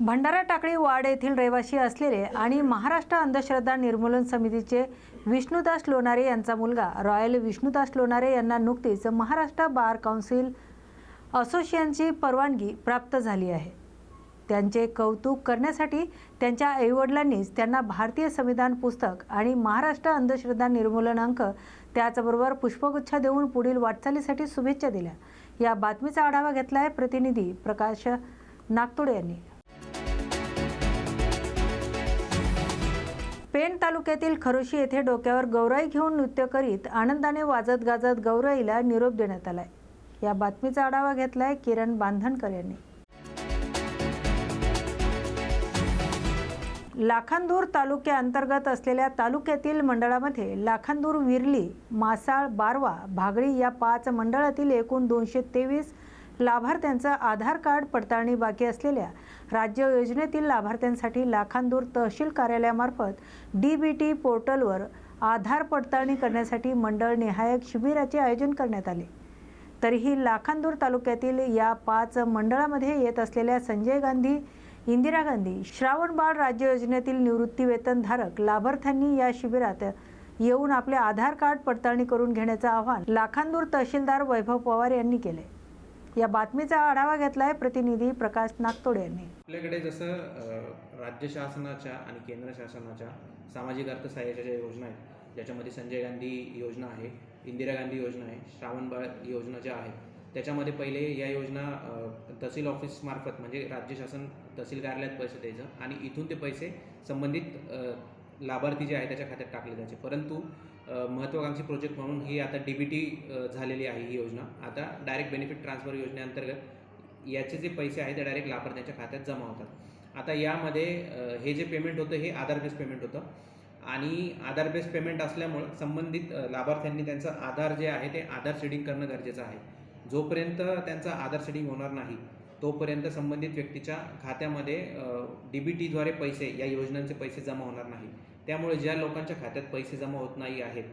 भंडारा टाकळी वाड येथील रहिवासी असलेले आणि महाराष्ट्र अंधश्रद्धा निर्मूलन समितीचे विष्णुदास लोणारे यांचा मुलगा रॉयल विष्णुदास लोणारे यांना नुकतीच महाराष्ट्र बार काउन्सिल असोसिएशनची परवानगी प्राप्त झाली आहे. त्यांचे कौतुक करण्यासाठी त्यांच्या आईवडिलांनीच त्यांना भारतीय संविधान पुस्तक आणि महाराष्ट्र अंधश्रद्धा निर्मूलन अंक त्याचबरोबर पुष्पगुच्छ देऊन पुढील वाटचालीसाठी शुभेच्छा दिल्या. या बातमीचा आढावा घेतला आहे प्रतिनिधी प्रकाश नागतोडे यांनी. पेण तालुक्यातील खरोशी येथे डोक्यावर गौराई घेऊन नृत्य करीत आनंदाने वाजत गाजत गौराईला निरोप देण्यात आलाय. या बातमीचा आढावा घेतलाय किरण बांधणकर यांनी. लाखांदूर तालुक्याअंतर्गत असलेल्या तालुक्यातील मंडळामध्ये लाखांदूर विरली मासाळ बारवा भागळी या पाच मंडळातील एकूण दोनशे तेवीस लाभार्थ्यांचं आधार कार्ड पडताळणी बाकी असलेल्या राज्य योजनेतील लाभार्थ्यांसाठी लाखांदूर तहसील कार्यालयामार्फत डी बी टी पोर्टलवर आधार पडताळणी करण्यासाठी मंडळ निहायक शिबिराचे आयोजन करण्यात आले. तरीही लाखांदूर तालुक्यातील या पाच मंडळामध्ये येत असलेल्या संजय गांधी इंदिरा गांधी श्रावणबाळ राज्य योजनेतील निवृत्तीवेतनधारक लाभार्थ्यांनी या शिबिरात येऊन आपले आधार कार्ड पडताळणी करून घेण्याचं आवाहन लाखांदूर तहसीलदार वैभव पवार यांनी केले. या बातमीचा आढावा घेतलाय प्रतिनिधी प्रकाश नागतोडे यांनी. आपल्याकडे जसं राज्य शासनाच्या आणि केंद्र शासनाच्या सामाजिक अर्थसहाय्याच्या ज्या योजना आहेत ज्याच्यामध्ये संजय गांधी योजना आहे इंदिरा गांधी योजना आहे श्रावणबाळ योजना ज्या आहेत त्याच्यामध्ये पहिले या योजना तहसील ऑफिसमार्फत म्हणजे राज्य शासन तहसील कार्यालयात पैसे द्यायचं आणि इथून ते पैसे संबंधित लाभार्थी जे आहे त्याच्या खात्यात टाकले जायचे. परंतु महत्त्वाकांक्षी प्रोजेक्ट म्हणून ही आता डी बी टी झालेली आहे ही योजना. आता डायरेक्ट बेनिफिट ट्रान्सफर योजनेअंतर्गत याचे जे पैसे आहेत ते डायरेक्ट लाभार्थ्यांच्या खात्यात जमा होतात. आता यामध्ये हे जे पेमेंट होतं हे आधार बेस पेमेंट होतं. आणि आधार बेस पेमेंट असल्यामुळं संबंधित लाभार्थ्यांनी त्यांचं आधार जे आहे ते आधार शेडिंग करणं गरजेचं आहे. जोपर्यंत त्यांचं आधार शेडिंग होणार नाही तोपर्यंत संबंधित व्यक्तीच्या खात्यामध्ये डी बी टीद्वारे पैसे या योजनांचे पैसे जमा होणार नाही. त्यामुळे ज्या लोकांच्या खात्यात पैसे जमा होत नाही आहेत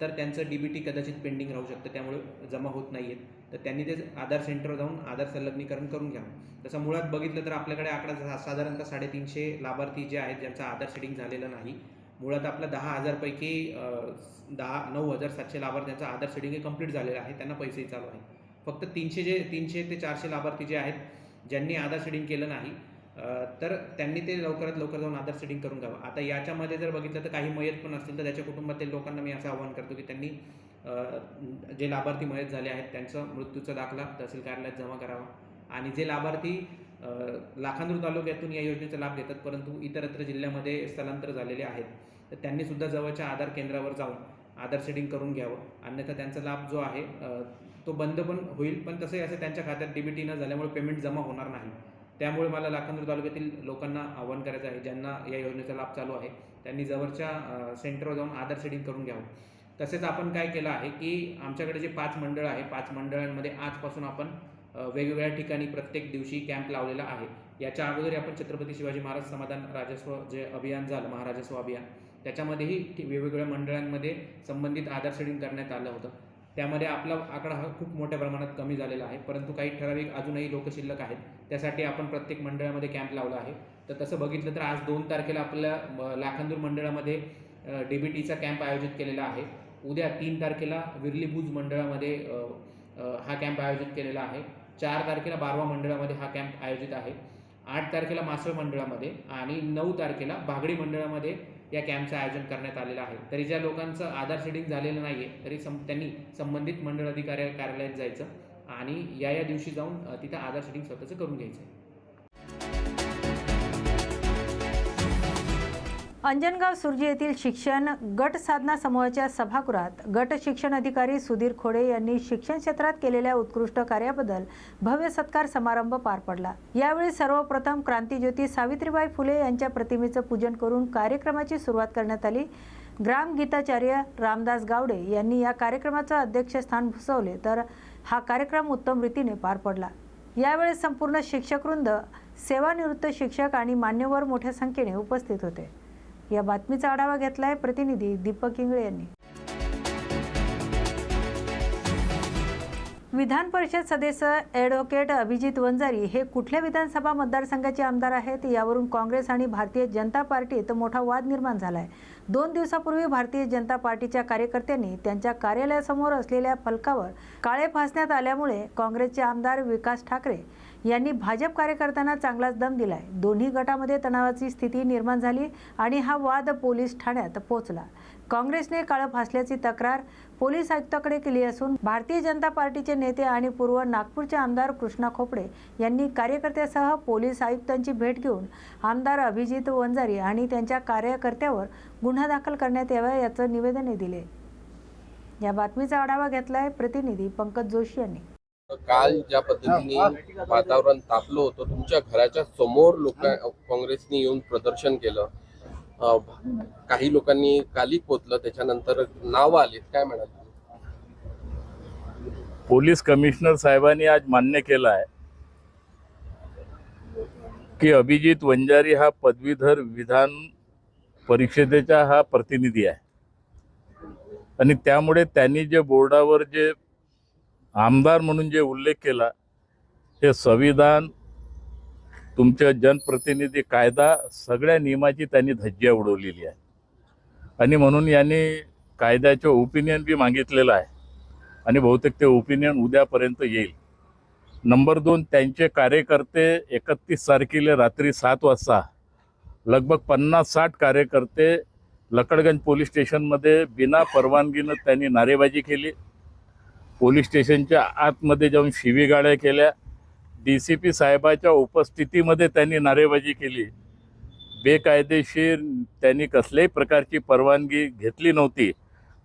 तर त्यांचं डी बी टी कदाचित पेंडिंग राहू शकतं. त्यामुळे जमा होत नाही आहेत. तर त्यांनी ते आधार सेंटरवर जाऊन आधार संलग्नीकरण करून घ्यावं तसं मुळात बघितलं तर आपल्याकडे आकडा साधारणतः साडेतीनशे लाभार्थी जे आहेत ज्यांचं आधार सेटिंग झालेलं नाही मुळात आपल्या दहा हजारपैकी दहा नऊ हजार सातशे लाभार्थ्यांचं आधार सेटिंग हे कंप्लीट झालेलं आहे. त्यांना पैसेही चालू आहे. फक्त तीनशे जे तीनशे ते चारशे लाभार्थी जे आहेत ज्यांनी आधार सेटिंग केलं नाही तर त्यांनी ते लवकरात लवकर जाऊन आधार सेटिंग करून घ्यावं. आता याच्यामध्ये जर बघितलं तर काही मयत पण असतील तर त्याच्या कुटुंबातील लोकांना मी असं आवाहन करतो की त्यांनी जे लाभार्थी मयत झाले आहेत त्यांचं मृत्यूचा दाखला तहसील कार्यालयात जमा करावा. आणि जे लाभार्थी लाखांदूर तालुक्यातून या योजनेचा लाभ घेतात परंतु इतरत्र जिल्ह्यामध्ये स्थलांतर झालेले आहेत तर त्यांनी सुद्धा जवळच्या आधार केंद्रावर जाऊन आधार सेटिंग करून घ्यावं. अन्यथा त्यांचा लाभ जो आहे तो बंद पण होईल पण तसंही असं त्यांच्या खात्यात डीबीटी न झाल्यामुळे पेमेंट जमा होणार नाही. त्यामुळे मला लाखांदूर तालुक्यातील लोकांना आव्हान करायचं आहे ज्यांना या योजनेचा लाभ चालू आहे त्यांनी जवळच्या सेंटरवर जाऊन आधार सेटिंग करून घ्यावं. तसेच आपण काय केलं आहे की आमच्याकडे जे पाच मंडळ आहे पाच मंडळांमध्ये आजपासून आपण वेगवेगळ्या ठिकाणी प्रत्येक दिवशी कॅम्प लावलेला आहे. याच्या अगोदर आपण छत्रपती शिवाजी महाराज समाधान राजस्व जे अभियान झालं महाराजस्व अभियान त्याच्यामध्येही वेगवेगळ्या मंडळांमध्ये संबंधित आधार सेटिंग करण्यात आलं होतं. त्यामध्ये आपला आकडा हा खूप मोठ्या प्रमाणात कमी झालेला आहे. परंतु काही ठराविक अजूनही लोक शिल्लक आहेत. त्यासाठी आपण प्रत्येक मंडळामध्ये कॅम्प लावला आहे. तर तसं बघितलं तर आज दोन तारखेला आपल्या लाखांदूर मंडळामध्ये डी बी टीचा कॅम्प आयोजित केलेला आहे. उद्या तीन तारखेला विरली मंडळामध्ये हा कॅम्प आयोजित केलेला आहे. चार तारखेला बारवा मंडळामध्ये हा कॅम्प आयोजित आहे. आठ तारखेला मासळ मंडळामध्ये आणि नऊ तारखेला बागडी मंडळामध्ये या कॅम्पचं आयोजन करण्यात आलेलं आहे. तरी ज्या लोकांचं आधार शेडिंग झालेलं नाही आहे तरी सं त्यांनी संबंधित मंडळ अधिकारी कार्यालयात जायचं आणि या या दिवशी जाऊन तिथं आधार शेडिंग स्वतःचं करून घ्यायचं आहे अंजनगाव सुरजी येथील शिक्षण गट साधना समूहाच्या सभागृहात गट शिक्षण अधिकारी सुधीर खोडे यांनी शिक्षण क्षेत्रात केलेल्या उत्कृष्ट कार्याबद्दल भव्य सत्कार समारंभ पार पडला. यावेळी सर्वप्रथम क्रांतीज्योती सावित्रीबाई फुले यांच्या प्रतिमेचं पूजन करून कार्यक्रमाची सुरुवात करण्यात आली. ग्राम गीताचार्य रामदास गावडे यांनी या कार्यक्रमाचं अध्यक्षस्थान भुसवले तर हा कार्यक्रम उत्तम रीतीने पार पडला. यावेळी संपूर्ण शिक्षकवृंद सेवानिवृत्त शिक्षक आणि मान्यवर मोठ्या संख्येने उपस्थित होते. या बातमीचा आढावा घेतलाय प्रतिनिधी दीपक इंगळे यांनी. विधान परिषद सदस्य ॲडव्होकेट अभिजित वंजारी हे कुठल्या विधानसभा मतदारसंघाचे आमदार आहेत? यावरून काँग्रेस आणि भारतीय जनता पार्टीत मोठा वाद निर्माण झाला आहे दोन दिवसापूर्वी भारतीय जनता पार्टीच्या कार्यकर्त्यांनी त्यांच्या कार्यालयासमोर असलेल्या फलकावर काळे फासण्यात आल्यामुळे काँग्रेसचे आमदार विकास ठाकरे यांनी भाजप कार्यकर्त्यांना चांगलाच दम दिलाय. दोन्ही गटामध्ये तणावाची स्थिती निर्माण झाली आणि हा वाद पोलीस ठाण्यात पोहोचला. काँग्रेसने काळं फासल्याची तक्रार पोलीस आयुक्ताकडे केली असून भारतीय जनता पार्टीचे नेते आणि पूर्व नागपूरचे आमदार कृष्णा खोपडे यांनी कार्यकर्त्यासह पोलीस आयुक्तांची भेट घेऊन आमदार अभिजित वंजारी आणि त्यांच्या कार्यकर्त्यावर गुन्हा दाखल करण्यात यावा याचं निवेदनही दिले. या बातमीचा आढावा घेतलाय प्रतिनिधी पंकज जोशी यांनी. काल ज्या पद्धतीने वातावरण तापलं होतं तुमच्या घराच्या समोर लोक काँग्रेसने येऊन प्रदर्शन केलं. काही लोकांनी काली पोचलं त्याच्यानंतर नाव आलेत. काय म्हणाल पोलीस कमिशनर साहेबांनी आज मान्य केलं आहे की अभिजित वंजारी हा पदवीधर विधान परिषदेचा हा प्रतिनिधी आहे. आणि त्यामुळे त्यांनी जे बोर्डावर जे आमदार म्हणून जे उल्लेख केला हे संविधान तुमच्या जनप्रतिनिधी कायदा सगळ्या नियमाची त्यांनी धज्जा उडवलेली आहे. आणि म्हणून यांनी कायद्याचं ओपिनियन बी मागितलेलं आहे. आणि बहुतेक ते ओपिनियन उद्यापर्यंत येईल. नंबर दोन त्यांचे कार्यकर्ते एकतीस तारखेला रात्री सात वाजता लगभग पन्नास साठ कार्यकर्ते लकडगंज पोलीस स्टेशनमध्ये बिना परवानगीनं त्यांनी नारेबाजी केली. पोलीस स्टेशनच्या आतमध्ये जाऊन शिवीगाळ्या केल्या. डी सी पी साहेबाच्या उपस्थितीमध्ये त्यांनी नारेबाजी केली. बेकायदेशीर त्यांनी कसल्याही प्रकारची परवानगी घेतली नव्हती.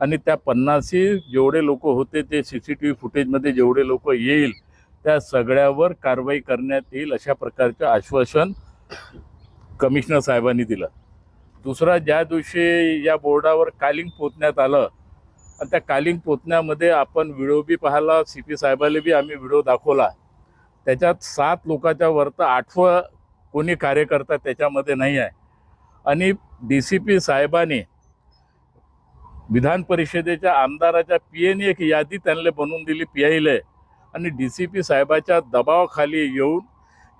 आणि त्या पन्नासी जेवढे लोक होते ते सी सी टी व्ही फुटेजमध्ये जेवढे लोक येईल त्या सगळ्यावर कारवाई करण्यात येईल अशा प्रकारचं आश्वासन कमिशनर साहेबांनी दिलं. दुसरा ज्या दिवशी या बोर्डावर कालिंग पोचण्यात आलं आणि त्या कालिंग पोचण्यामध्ये आपण व्हिडिओ बी पाहिला सी पी साहेबाला बी आम्ही व्हिडिओ दाखवला. त्याच्यात सात लोकांच्या वरतं आठवं कोणी कार्यकर्ता त्याच्यामध्ये नाही आहे. आणि डी सी पी साहेबांनी विधान परिषदेच्या आमदाराच्या पी एने एक यादी त्यांना बनवून दिली पी आयले आणि डी सी पी साहेबाच्या दबावाखाली येऊन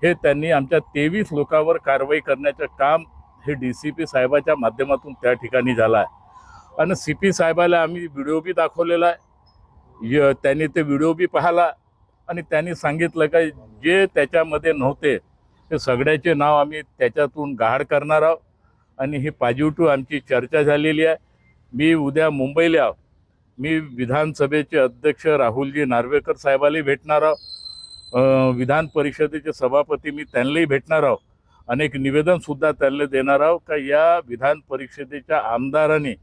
हे त्यांनी आमच्या तेवीस लोकांवर कारवाई करण्याचं काम हे डी सी पी साहेबाच्या माध्यमातून त्या ठिकाणी झालं आहे. आणि सी पी साहेबाला आम्ही व्हिडिओ बी दाखवलेला आहे. य त्यांनी ते व्हिडिओ बी पाहिला आणि त्यांनी सांगितलं का जे त्याच्यामध्ये नव्हते ते सगळ्याचे नाव आम्ही त्याच्यातून गहाड करणार आहोत. आणि ही पॉझिटिव्ह आमची चर्चा झालेली आहे. मी उद्या मुंबईला आहो मी विधानसभेचे अध्यक्ष राहुलजी नार्वेकर साहेबाला भेटणार आहो विधान परिषदेचे सभापती मी त्यांनाही भेटणार आहोत अनेक निवेदनसुद्धा त्यांना देणार आहो का या विधान परिषदेच्या आमदाराने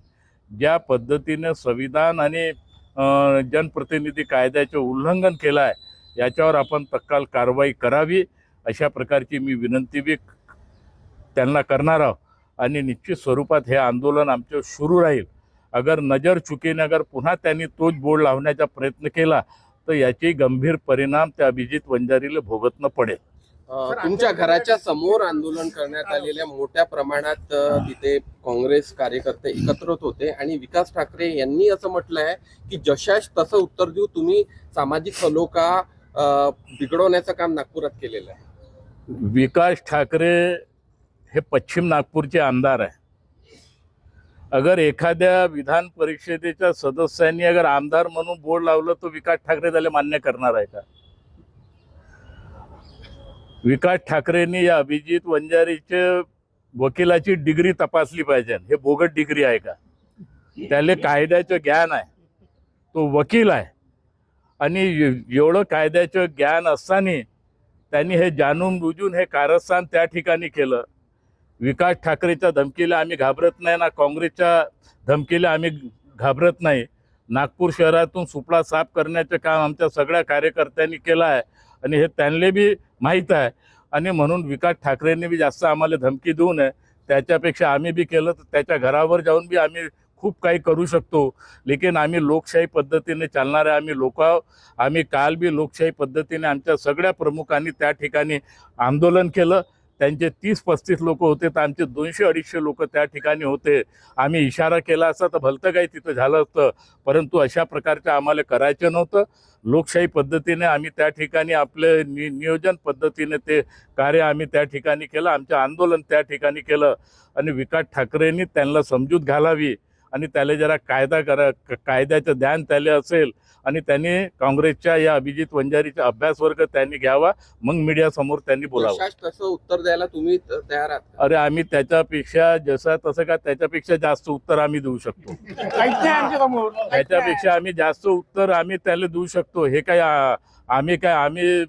ज्या पद्धतीने संविधान आणि जनप्रतिनिधी कायद्याचे उल्लंघन केलं आहे याच्यावर आपण तत्काल कारवाई करावी अशा प्रकारची मी विनंती बी त्यांना करणार आहोत आणि निश्चित स्वरूपात हे आंदोलन आमचं सुरू राहील. अगर नजर चुकीने अगर पुन्हा त्यांनी तोच बोर्ड लावण्याचा प्रयत्न केला तर याचे गंभीर परिणाम त्या अभिजित वंजारीला भोगतनं पडेल. तुमच्या घराच्या समोर आंदोलन करण्यात आलेल्या मोठ्या प्रमाणात तिथे काँग्रेस कार्यकर्ते एकत्रित होते आणि विकास ठाकरे यांनी असं म्हटलं आहे की जशास तसं उत्तर देऊ तुम्ही सामाजिक सलोखा बिघडवण्याचं काम नागपुरात केलेलं आहे. विकास ठाकरे हे पश्चिम नागपूरचे आमदार आहे अगर एखाद्या विधान परिषदेच्या सदस्यांनी अगर आमदार म्हणून बोर्ड लावलं तर विकास ठाकरे त्याला मान्य करणार आहे का? विकास ठाकरेंनी या अभिजित वंजारीचे वकिलाची डिग्री तपासली पाहिजे. हे बोगट डिग्री आहे का? त्याला कायद्याचं ज्ञान आहे. तो वकील आहे. आणि एवढं कायद्याचं ज्ञान असताना त्यांनी हे जाणून बुजून हे कारस्थान त्या ठिकाणी केलं. विकास ठाकरेच्या धमकीला आम्ही घाबरत नाही ना काँग्रेसच्या धमकीला आम्ही घाबरत नाही. नागपूर शहरातून सुपडा साफ करण्याचं काम आमच्या सगळ्या कार्यकर्त्यांनी केलं आहे आणि हे त्यांना बी माहीत आहे. आणि म्हणून विकास ठाकरेंनी बी जास्त आम्हाला धमकी देऊ नये. त्याच्यापेक्षा आम्ही बी केलं तर त्याच्या घरावर जाऊन बी आम्ही खूप काही करू शकतो. लेकिन आम्ही लोकशाही पद्धतीने चालणारे आम्ही लोक आम्ही काल बी लोकशाही पद्धतीने आमच्या सगळ्या प्रमुखांनी त्या ठिकाणी आंदोलन केलं. त्यांचे तीस पस्तीस लोक होते तर आमचे दोनशे अडीचशे लोक त्या ठिकाणी होते. आम्ही इशारा केला असता तर भलतं काही तिथं झालं असतं. परंतु अशा प्रकारचं आम्हाला करायचं नव्हतं. लोकशाही पद्धतीने आम्ही त्या ठिकाणी आपले नि नियोजन पद्धतीने ते कार्य आम्ही त्या ठिकाणी केलं. आमचं आंदोलन त्या ठिकाणी केलं. आणि विकास ठाकरेंनी त्यांना समजूत घालावी. आणि त्याला जरा कायदा करा कायद्याचं ध्यान त्याला असेल आणि त्यांनी काँग्रेसच्या या अभिजित वंजारीचा अभ्यास वर्ग त्यांनी घ्यावा मग मीडिया समोर त्यांनी बोलावं. तसं उत्तर द्यायला तुम्ही तयार आहात? अरे आम्ही त्याच्यापेक्षा जसं तसं का त्याच्यापेक्षा जास्त उत्तर आम्ही देऊ शकतो. त्याच्यापेक्षा आम्ही जास्त उत्तर आम्ही त्याला देऊ शकतो. हे काय आम्ही काय आम्ही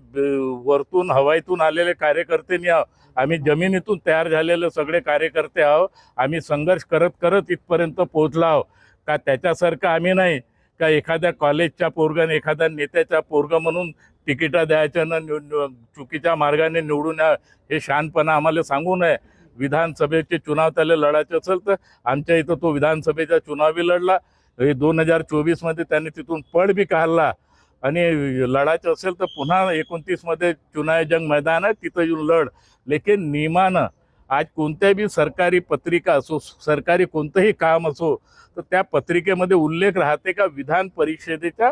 वरतून हवाईतून आलेले कार्यकर्ते नाही आम्ही जमिनीतून तयार झालेले सगळे कार्यकर्ते आहोत. आम्ही संघर्ष करत करत इथपर्यंत पोहोचलो आहोत. का त्याच्यासारखं आम्ही नाही. का एखाद्या कॉलेजच्या पोरगन एखाद्या नेत्याच्या पोरग म्हणून तिकिटा द्यायच्या न चुकीच्या मार्गाने निवडून या हे शहाणपणा आम्हाला सांगू नये. विधानसभेचे चुनाव त्याला लढायचे असेल तर आमच्या इथं तो विधानसभेचा चुनावही लढला. दोन हजार चोवीसमध्ये त्यांनी तिथून पळ बी काढला. आणि लढायचं असेल तर पुन्हा एकोणतीसमध्ये चुनाव जंग मैदान आहे तिथं येऊन लढ. लेकिन नियमानं आज कोणत्याही सरकारी पत्रिका असो सरकारी कोणतंही काम असो तर त्या पत्रिकेमध्ये उल्लेख राहते का विधान परिषदेच्या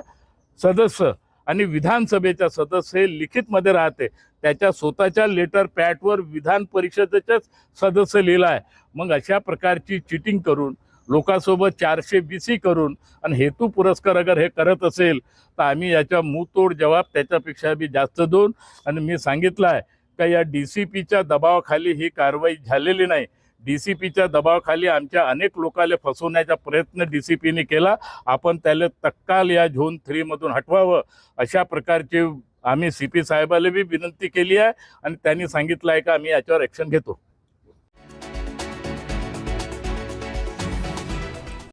सदस्य आणि विधानसभेच्या सदस्य हे लिखितमध्ये राहते. त्याच्या स्वतःच्या लेटर पॅटवर विधान परिषदेच्याच सदस्य लिहिला आहे. मग अशा प्रकारची चिटिंग करून लोकांसोबत चारशे बी सी करून आणि हेतू पुरस्कार अगर हे करत असेल तर आम्ही याच्या मुतोड जबाब त्याच्यापेक्षा बी जास्त देऊन आणि मी सांगितलं आहे का या डी सी पीच्या दबावाखाली ही कारवाई झालेली नाही? डी सी पीच्या दबावाखाली आमच्या अनेक लोकांना फसवण्याचा प्रयत्न डी सी पीने केला. आपण त्याला तत्काल या झोन थ्रीमधून हटवावं. अशा प्रकारचे आम्ही सी पी साहेबाला बी विनंती केली आहे आणि त्यांनी सांगितलं आहे का आम्ही याच्यावर ॲक्शन घेतो.